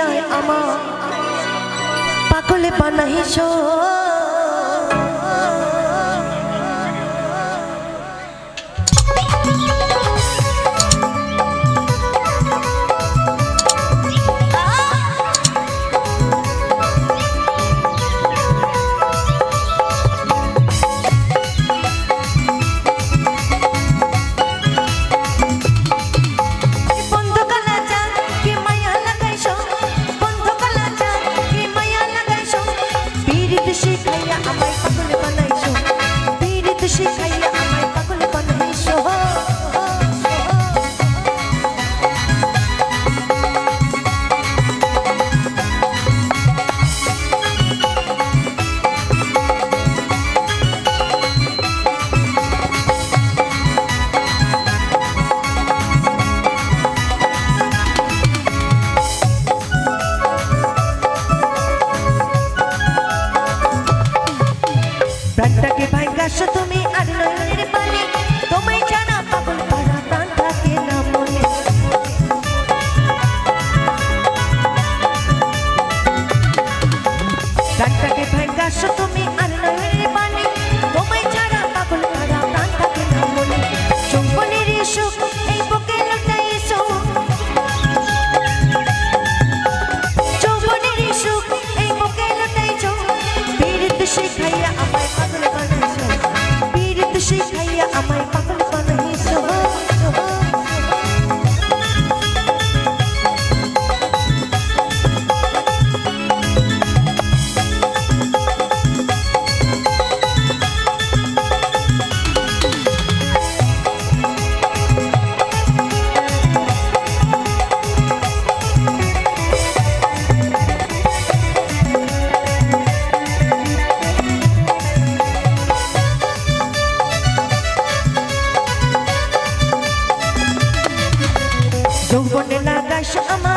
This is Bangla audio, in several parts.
আয় আমার পাগলে বানাহিস মনটাকে ভাঙ্গাস তুমি আর নয়নের পানে। তোমায় জানা পাগল পাড়া প্রাণ থাকে না মনে প্রাণটাকে ভাঙ্গাস তুমি আর নয়নের পানে। তোমায় জানা পাগল পাড়া প্রাণ থাকে না মনে চুম্বনের সুখ, এই বুকে লুটাই সুখ। চুম্বনের সুখ, এই বুকে লুটাই সুখ। বীর শেখাই যৌবনে লাগাইস আমার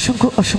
অসংখ্য অসংখ্য